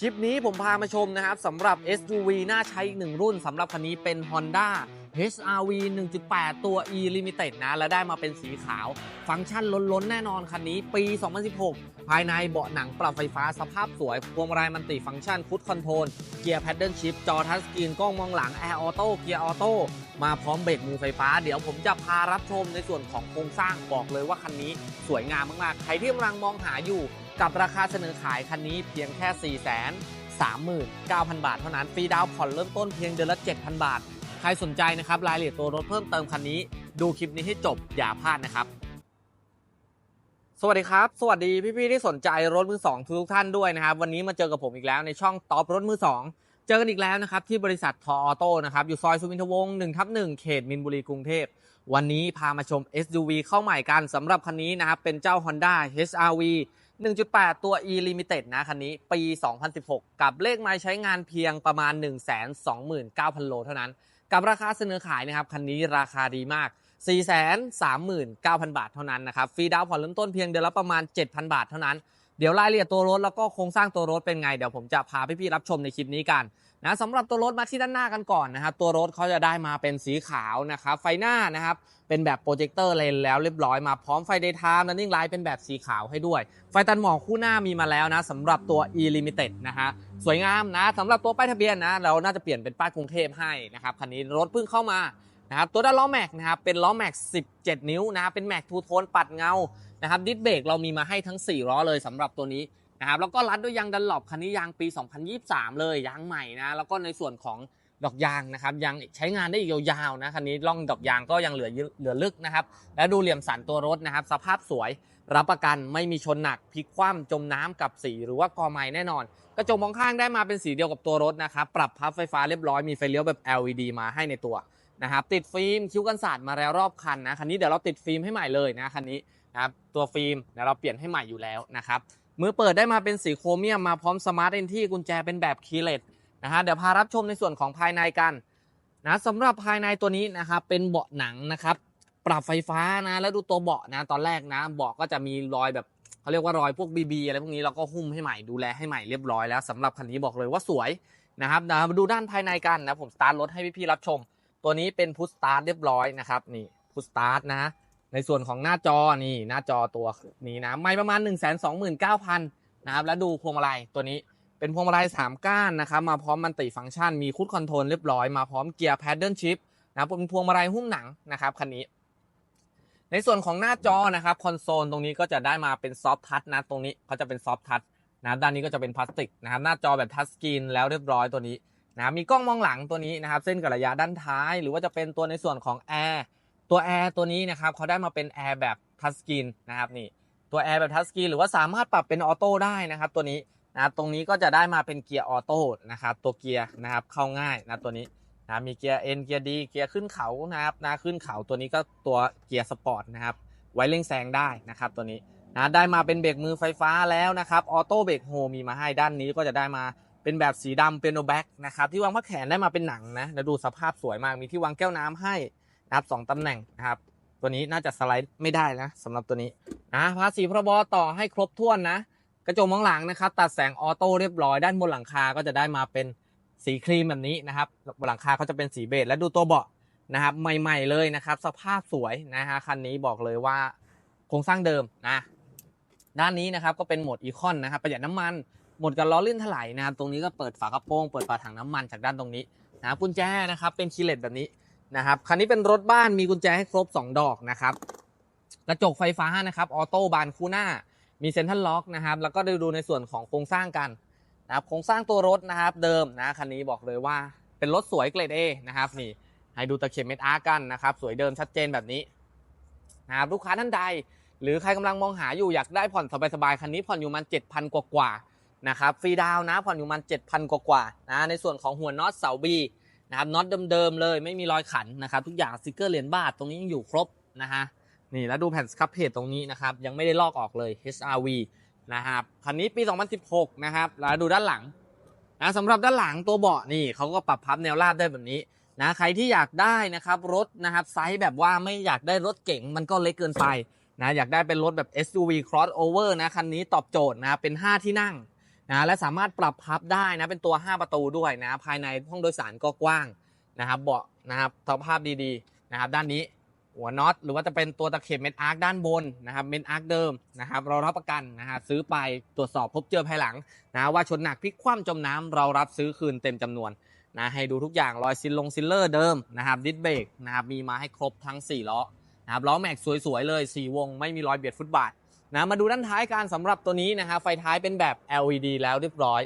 คลิปนี้ผมพามาชมนะครับสำหรับ SUV น่าใช้อีกหนึ่งรุ่นสำหรับคันนี้เป็น Honda HRV 1.8 ตัว E Limited นะ และได้มาเป็นสีขาว ฟังก์ชันล้นๆ แน่นอนคันนี้ปี 2016 ภายในเบาะหนังปรับไฟฟ้าสภาพสวย พวงมาลัยมันติฟังก์ชันฟุตคอนโทรลเกียร์แพดเดิลชิพจอทัชสกรีน กล้องมองหลัง แอร์ออโต้เกียร์ออโต้มาพร้อมเบรกมือไฟฟ้า เดี๋ยวผมจะพารับชมในส่วนของโครงสร้างบอกเลยว่าคันนี้สวยงามมากๆ ใครที่กำลังมองหาอยู่ กับราคาเสนอขายคันนี้เพียงแค่ 4 3 9 0 0 0 บาทเท่านั้นฟรีดาวน์ผ่อนเริ่มต้นเพียงเดือนละ 7,000 บาท ใครสนใจนะครับรายละเอียดตัวรถเพิ่มเติมคันนี้ ดูคลิปนี้ให้จบอย่าพลาดนะครับ สวัสดีครับ สวัสดีพี่ๆที่สนใจรถมือสองทุกท่านด้วยนะครับ วันนี้มาเจอกับผมอีกแล้วในช่องท็อปรถมือสองเจอกันอีกแล้วนะครับที่บริษัททออโต้นะครับอยู่ซอยสุวินทวงศ์1ทับ1เขตมินบุรีกรุงเทพ วันนี้พามาชม SUV เข้าใหม่กันสำหรับคันนี้นะครับเป็นเจ้า Honda HRV 1.8 ตัว E Limited นะคันนี้ปี 2016 กับเลขไม้ใช้งานเพียงประมาณ 129,000 โลเท่านั้น กับราคาเสนอขายนะครับคันนี้ราคาดีมาก 439,000 บาทเท่านั้นนะครับฟรีดาวผ่อนเริ่มต้นเพียงเดือนละประมาณ 7,000 บาทเท่านั้น เดี๋ยวรายละเอียดตัวรถแล้วก็โครงสร้างตัวรถเป็นไง เดี๋ยวผมจะพาพี่ๆรับชมในคลิปนี้กัน นะสำหรับตัวรถมาที่ด้านหน้ากันก่อนนะครับ ตัวรถเขาจะได้มาเป็นสีขาวนะครับ ไฟหน้านะครับ เป็นแบบโปรเจคเตอร์เลนแล้วเรียบร้อยมาพร้อมไฟ daytime running light เป็นแบบสีขาวให้ด้วย ไฟตัดหมอกคู่หน้ามีมาแล้วนะสำหรับตัว e limited นะฮะสวยงามนะสำหรับตัวป้ายทะเบียนนะ เราน่าจะเปลี่ยนเป็นป้ายกรุงเทพให้นะครับคันนี้รถเพิ่งเข้ามานะครับตัวด้านล้อแม็กนะครับเป็นล้อแม็ก 17 นิ้วนะครับเป็นแม็กทูโทนปัดเงานะครับดิสเบรกเรามีมาให้ทั้ง 4 ล้อเลยสำหรับตัวนี้ นะครับแล้วก็รัดด้วยยางดันหลบคันนี้ยางปี 2023 เลยยางใหม่นะแล้วก็ในส่วนของดอกยางนะครับยังใช้งานได้อีกยาวๆนะคันนี้ร่องดอกยางก็ยังเหลือเหลือลึกนะครับ และดูเหลี่ยมสันตัวรถนะครับ สภาพสวยรับประกันไม่มีชนหนักพลิกคว่ำจมน้ำกับสีหรือว่ากอไม้แน่นอน กระจกมองข้างได้มาเป็นสีเดียวกับตัวรถนะครับปรับพับไฟฟ้าเรียบร้อยมีไฟเลี้ยวแบบ LED มาให้ในตัวนะครับติดฟิล์มคิ้วกันศาสตร์มาแล้วรอบคันนะคันนี้เดี๋ยวเราติดฟิล์มให้ใหม่เลยนะคันนี้นะครับตัวฟิล์มเดี๋ยวเราเปลี่ยนให้ใหม่อยู่แล้วนะครับ มือเปิดได้มาเป็นสีโครเมียมมาพร้อมสมาร์ทเอนที่กุญแจเป็นแบบคีย์เลสนะฮะเดี๋ยวพารับชมในส่วนของภายในกันนะสำหรับภายในตัวนี้นะครับเป็นเบาะหนังนะครับ ปรับไฟฟ้านะแล้วดูตัวเบาะนะตอนแรกนะเบาะก็จะมีรอยแบบเขาเรียกว่ารอยพวกบีบีอะไรพวกนี้เราก็หุ้มให้ใหม่ดูแลให้ใหม่เรียบร้อยแล้วสำหรับคันนี้บอกเลยว่าสวยนะครับนะมาดูด้านภายในกันนะผมสตาร์ทรถให้พี่ๆรับชม ตัวนี้เป็นพุชสตาร์ทเรียบร้อยนะครับนี่พุชสตาร์ทนะ ในส่วนของหน้าจอนี่หน้าจอตัวนี้นะไม่ประมาณ 1 2 9 0 0 0นะครับแล้วดูพวงมาลัยตัวนี้เป็นพวงมาลัย3 ก้านนะครับมาพร้อมมันติฟังก์ชัน มีคูดคอนโทรลเรียบร้อยมาพร้อมเกียร์แพดเดิลชิพนะครับเป็นพวงมาลัยหุ้มหนังนะครับคันนี้ ในส่วนของหน้าจอนะครับคอนโซลตรงนี้ก็จะได้มาเป็นซอฟทัชนะตรงนี้เขาจะเป็นซอฟทัชนะด้านนี้ก็จะเป็นพลาสติกนะครับหน้าจอแบบทัชสกรีนแล้วเรียบร้อยตัวนี้นะมีกล้องมองหลังตัวนี้นะครับเส้นกับระยะด้านท้าย หรือว่าจะเป็นตัวในส่วนของแอร์ ตัวแอร์ตัวนี้นะครับเขาได้มาเป็นแอร์แบบทัชสกรีนนะครับนี่ตัวแอร์แบบทัชสกรีนหรือว่าสามารถปรับเป็นออโต้ได้นะครับ ตัวนี้นะครับตรงนี้ก็จะได้มาเป็นเกียร์ออโต้นะครับตัวเกียร์นะครับเข้าง่ายนะตัวนี้นะมีเกียร์ N เกียร์ D เกียร์ขึ้นเขานะครับนะขึ้นเขาตัวนี้ก็ตัวเกียร์สปอร์ตนะครับไว้เร่งแซงได้นะครับตัวนี้นะได้มาเป็นเบรกมือไฟฟ้าแล้วนะครับออโต้เบรกโฮมีมาให้ด้านนี้ก็จะได้มาเป็นแบบสีดำเป็นโนแบ็กนะครับที่วางผ้าแขนได้มาเป็นหนังนะแล้วดูสภาพสวยมากมีที่วางแก้วน้ำให้ นะครับสองตำแหน่งนะครับ ตัวนี้น่าจะสไลด์ไม่ได้นะสำหรับตัวนี้นะภาษีพรบต่อให้ครบถ้วนนะ กระจกมองหลังนะครับ ตัดแสงออโต้เรียบร้อยด้านบนหลังคาก็จะได้มาเป็นสีครีมแบบนี้นะครับบนหลังคาก็จะเป็นสีเบจและดูตัวเบาะนะครับ ใหม่ ๆเลยนะครับ สภาพสวยนะฮะคันนี้บอกเลยว่าโครงสร้างเดิมนะด้านนี้นะครับก็เป็นโหมดอีคอนนะครับประหยัดน้ำมันหมดกันล้อลื่นถลายนะครับตรงนี้ก็เปิดฝากระโปรงเปิดฝาถังน้ำมันจากด้านตรงนี้นะกุญแจนะครับเป็นคีย์เลสแบบนี้ นะครับคันนี้เป็นรถบ้านมีกุญแจให้ครบ 2 ดอกนะครับกระจกไฟฟ้านะครับออโต้บานคู่หน้ามีเซ็นทรัลล็อกนะครับแล้วก็ได้ดูในส่วนของโครงสร้างกันนะครับโครงสร้างตัวรถนะครับเดิมนะคันนี้บอกเลยว่าเป็นรถสวยเกรด A นะครับนี่ให้ดูตะเข็บเม็ดอาร์กันนะครับสวยเดิมชัดเจนแบบนี้นะครับลูกค้าท่านใด หรือใครกำลังมองหาอยู่อยากได้ผ่อนสบายๆคันนี้ผ่อนอยู่มัน 7,000 กว่าๆนะครับฟรีดาวน์นะผ่อนอยู่มัน 7,000 กว่าๆนะในส่วนของหัวน็อตเสาบี นะครับน็อตเดิมๆเลยไม่มีรอยขันนะครับ ทุกอย่างสติกเกอร์เหรียญบาทตรงนี้ยังอยู่ครบนะฮะนี่แล้วดูแผ่นสครับเพจตรงนี้นะครับยังไม่ได้ลอกออกเลย HRV นะครับคันนี้ปี 2016 นะครับแล้วดูด้านหลังนะสำหรับด้านหลังตัวเบาะนี่เขาก็ปรับพับแนวราบได้แบบนี้นะใครที่อยากได้นะครับรถนะครับไซส์แบบว่าไม่อยากได้รถเก๋งมันก็เล็กเกินไปนะอยากได้เป็นรถแบบ SUV crossover นะคันนี้ตอบโจทย์นะเป็น 5 ที่นั่ง นะและสามารถปรับพับได้นะเป็นตัว 5 ประตูด้วยนะภายในห้องโดยสารก็กว้างนะครับเบาะนะครับสภาพดีๆนะครับด้านนี้หัวน็อตหรือว่าจะเป็นตัวตะเข็บเม็ดอาร์คด้านบนนะครับเม็ดอาร์คเดิมนะครับเรารับประกันนะฮะซื้อไปตรวจสอบพบเจอภายหลังนะว่าชนหนักพลิกคว่ำจมน้ำเรารับซื้อคืนเต็มจำนวนนะให้ดูทุกอย่างรอยซิลลงซิลเลอร์เดิมนะครับดิสเบรกนะครับมีมาให้ครบทั้ง 4 ล้อนะครับล้อแม็กสวยๆเลย 4 วงไม่มีรอยเบียดฟุตบาท นะมาดูด้านท้ายกันสำหรับตัวนี้นะครับไฟท้ายเป็นแบบ LED แล้วเรียบร้อย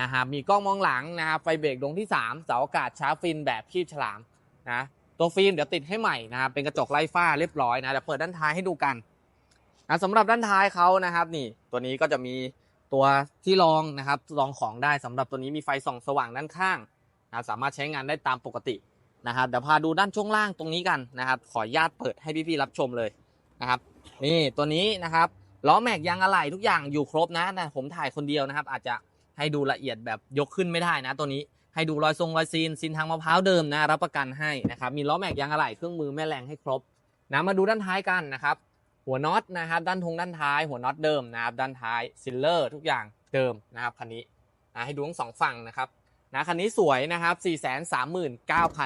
นะครับมีกล้องมองหลังนะครับไฟเบรกดวงที่ 3 เสาอากาศชาร์ฟินแบบคีบฉลามนะตัวฟิล์มเดี๋ยวติดให้ใหม่นะครับเป็นกระจกไร้ฝ้าเรียบร้อยนะเดี๋ยวเปิดด้านท้ายให้ดูกันนะสำหรับด้านท้ายเขานะครับนี่ตัวนี้ก็จะมีตัวที่รองนะครับรองของได้สำหรับตัวนี้มีไฟส่องสว่างด้านข้างนะสามารถใช้งานได้ตามปกตินะครับเดี๋ยวพาดูด้านช่วงล่างตรงนี้กันนะครับ ขออนุญาตเปิดให้พี่ๆรับชมเลยนะครับ นี่ตัวนี้นะครับ ล้อแม็กยางอะไหล่ทุกอย่างอยู่ครบนะแต่ผมถ่ายคนเดียวนะครับ อาจจะให้ดูละเอียดแบบยกขึ้นไม่ได้นะตัวนี้ให้ดูรอยทรงรอยซีนซีนทางมะพร้าวเดิมนะรับประกันให้นะครับมีล้อแม็กยางอะไหล่เครื่องมือแม่แรงให้ครบนะมาดูด้านท้ายกันนะครับ หัวน็อตนะครับ ด้านทงด้านท้าย หัวน็อตเดิมนะครับด้านท้ายซิลเลอร์ทุกอย่างเดิมนะครับคันนี้นะให้ดูทั้งสองฝั่งนะครับนะคันนี้สวยนะครับ 4 3 9 0 0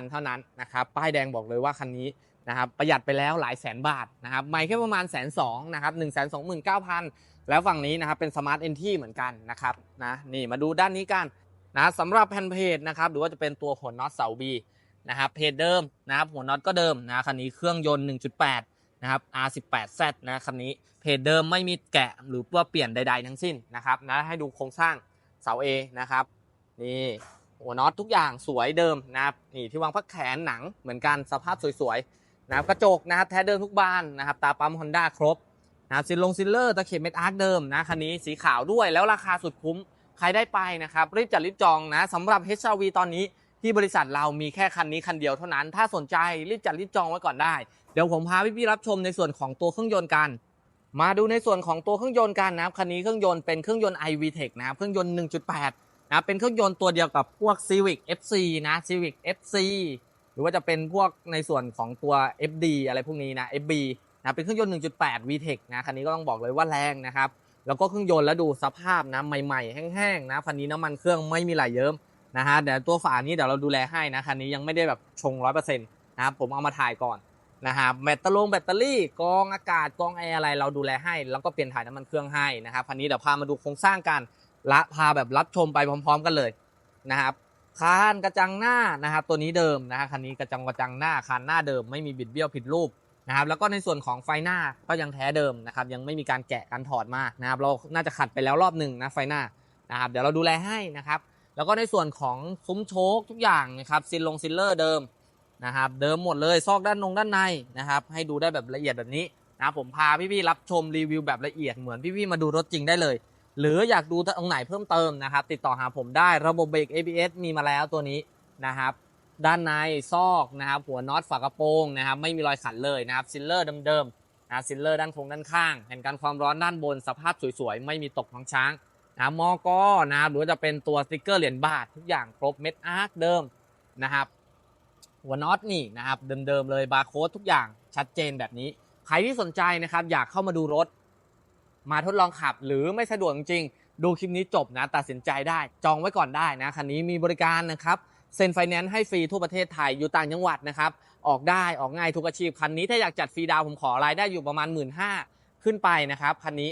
0 เท่านั้นนะครับ ป้ายแดงบอกเลยว่าคันนี้ นะครับประหยัดไปแล้วหลายแสนบาทนะครับไม่แค่ประมาณแสนสองนะครับหนึ่งแสนสองหมื่นเก้าพันแล้วฝั่งนี้นะครับเป็นสมาร์ทเอนที่เหมือนกันนะครับนะนี่มาดูด้านนี้กันนะสำหรับแผ่นเพจนะครับหรือว่าจะเป็นตัวหัวน็อตเสาบีนะครับเพจเดิมนะครับหัวน็อตก็เดิมนะคันนี้เครื่องยนต์ 1.8 นะครับ R18Z นะคันนี้เพจเดิมไม่มีแกะหรือว่าเปลี่ยนใด ๆ ทั้งสิ้นนะครับนะให้ดูโครงสร้างเสา A นะครับนี่หัวน็อตทุกอย่างสวยเดิมนะครับนี่ที่วางพักแขนหนังเหมือนกันสภาพสวยๆ นะครับกระจกนะครับแท้เดิมทุกบานนะครับตาปั๊ม Honda ครบนะครับซิลลงซิลเลอร์ตะเข็บเม็ดอาร์คเดิมนะคันนี้สีขาวด้วยแล้วราคาสุดคุ้มใครได้ไปนะครับรีบจัดรีบจองนะสำหรับ HRV ตอนนี้ที่บริษัทเรามีแค่คันนี้คันเดียวเท่านั้น ถ้าสนใจรีบจัดรีบจองไว้ก่อนได้ เดี๋ยวผมพาพี่ๆรับชมในส่วนของตัวเครื่องยนต์กัน มาดูในส่วนของตัวเครื่องยนต์กันนะครับคันนี้เครื่องยนต์เป็นเครื่องยนต์ iVTEC นะครับเครื่องยนต์ 1.8นะเป็นเครื่องยนต์ตัวเดียวกับพวก Civic FC นะ Civic FC รือว่าจะเป็นพวกในส่วนของตัว FD อะไรพวกนี้นะ FB นะเป็นเครื่องยนต์ 1.8 VTEC นะคันนี้ก็ต้องบอกเลยว่าแรงนะครับ แล้วก็เครื่องยนต์แล้วดูสภาพนะใหม่ๆ แห้งๆนะคันนี้น้ำมันเครื่องไม่มีไหลเยิ้มนะฮะเดี๋ยวตัวฝานี้เดี๋ยวเราดูแลให้นะคันนี้ยังไม่ได้แบบชง 100%นะครับผมเอามาถ่ายก่อนนะฮะแบตเตอรี่แบตเตอรี่กรองอากาศกรองแอร์อะไรเราดูแลให้ แล้วก็เปลี่ยนถ่ายน้ำมันเครื่องให้นะครับคันนี้เดี๋ยวพามาดูโครงสร้างกันละพาแบบรับชมไปพร้อม ๆ กันเลยนะครับ คานกระจังหน้านะครับตัวนี้เดิมนะฮะคันนี้กระจังกระจังหน้าคานหน้าเดิมไม่มีบิดเบี้ยวผิดรูปนะครับแล้วก็ในส่วนของไฟหน้าก็ยังแท้เดิมนะครับยังไม่มีการแกะการถอดมานะครับเราน่าจะขัดไปแล้วรอบหนึ่งนะไฟหน้านะครับเดี๋ยวเราดูแลให้นะครับแล้วก็ในส่วนของซุ้มโชคทุกอย่างนะครับซิลลงซิลเลอร์เดิมนะครับเดิมหมดเลยซอกด้านนงด้านในนะครับให้ดูได้แบบละเอียดแบบนี้นะผมพาพี่ๆรับชมรีวิวแบบละเอียดเหมือนพี่ๆมาดูรถจริงได้เลย หรืออยากดูตรงไหนเพิ่มเติมนะครับ ติดต่อหาผมได้ระบบเบรก ABS มีมาแล้วตัวนี้นะครับ ด้านในซอกนะครับ หัวน็อตฝากระโปรงนะครับ ไม่มีรอยขันเลยนะครับซิลเลอร์เดิมๆนะซิลเลอร์ด้านคงด้านข้างแผ่นกันความร้อนด้านบนสภาพสวยๆ ไม่มีตกท้องช้างนะมอกอนะครับหรือจะเป็นตัวสติกเกอร์เหรียญบาททุกอย่างครบเม็ดอาร์คเดิมนะครับหัวน็อตนี่นะครับเดิมๆเลยบาร์โค้ดทุกอย่างชัดเจนแบบนี้ ใครที่สนใจนะครับอยากเข้ามาดูรถ มาทดลองขับหรือไม่สะดวกจริงดูคลิปนี้จบนะ ตัดสินใจได้จองไว้ก่อนได้นะคันนี้มีบริการนะครับเซ็นไฟแนนซ์ให้ฟรีทั่วประเทศไทยอยู่ต่างจังหวัดนะครับ ออกได้ออกง่ายทุกอาชีพ คันนี้ถ้าอยากจัดฟรีดาวผมขอรายได้อยู่ประมาณ 1 5ื่นขึ้นไปนะครับ คันนี้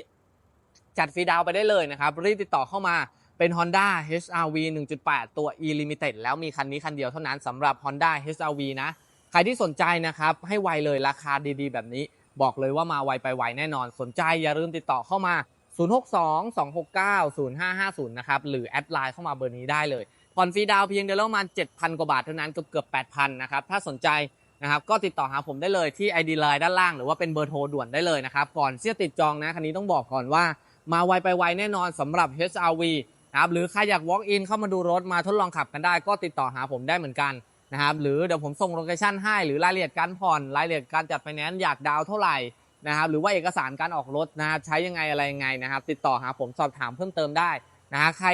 จัดฟรีดาวไปได้เลยนะครับ รีบติดต่อเข้ามาเป็น Honda HRV 1.8 ตัว E Limited แล้วมีคันนี้คันเดียวเท่านั้นสำหรับ Honda HRV นะ ใครที่สนใจนะครับ ให้ไวเลยราคาดีๆ แบบนี้ บอกเลยว่ามาไวไปไวแน่นอน สนใจอย่าลืมติดต่อเข้ามา 062-269-0550 นะครับ หรือแอดไลน์เข้ามาเบอร์นี้ได้เลยผ่อนฟรีดาวเพียงเดือนละประมาณ 7,000 กว่าบาทเท่านั้นเกือบเกือบ8,000 นะครับ ถ้าสนใจนะครับก็ติดต่อหาผมได้เลยที่ ID Line ด้านล่างหรือว่าเป็นเบอร์โทรด่วนได้เลยนะครับ ก่อนที่จะติดจองนะคันนี้ต้องบอกก่อนว่า มาไวไปไวแน่นอนสำหรับ HRV นะครับหรือใครอยาก walk in เข้ามาดูรถมาทดลองขับกันได้ ก็ติดต่อหาผมได้เหมือนกัน นะครับหรือเดี๋ยวผมส่งโลเคชั่นให้หรือรายละเอียดการผ่อนรายละเอียดการจัดไฟแนนซ์อยากดาวเท่าไหร่นะครับหรือว่าเอกสารการออกรถนะใช้ยังไงอะไรยังไงนะครับ ติดต่อหาผมสอบถามเพิ่มเติมได้นะฮะใคร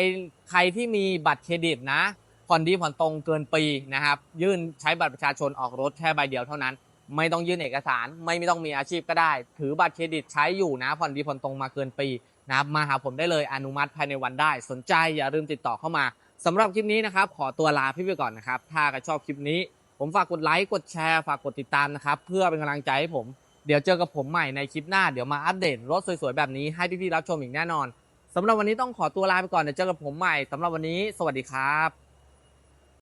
ใครที่มีบัตรเครดิตนะผ่อนดีผ่อนตรงเกินปีนะครับ ยื่นใช้บัตรประชาชนออกรถแค่ใบเดียวเท่านั้น ไม่ต้องยื่นเอกสารไม่ไม่ต้องมีอาชีพก็ได้ ถือบัตรเครดิตใช้อยู่นะผ่อนดีผ่อนตรงมาเกินปีนะครับมาหาผมได้เลยอนุมัติภายในวันได้ สนใจอย่าลืมติดต่อเข้ามา สำหรับคลิปนี้นะครับ ขอตัวลาพี่ไปก่อนนะครับ ถ้าใครชอบคลิปนี้ ผมฝากกดไลค์กดแชร์ฝากกดติดตามนะครับ เพื่อเป็นกำลังใจให้ผม เดี๋ยวเจอกับผมใหม่ในคลิปหน้าเดี๋ยวมาอัปเดตรถสวยๆแบบนี้ให้พี่ๆรับชมอีกแน่นอนสำหรับวันนี้ต้องขอตัวลาไปก่อนเดี๋ยวเจอกับผมใหม่สำหรับวันนี้ สวัสดีครับ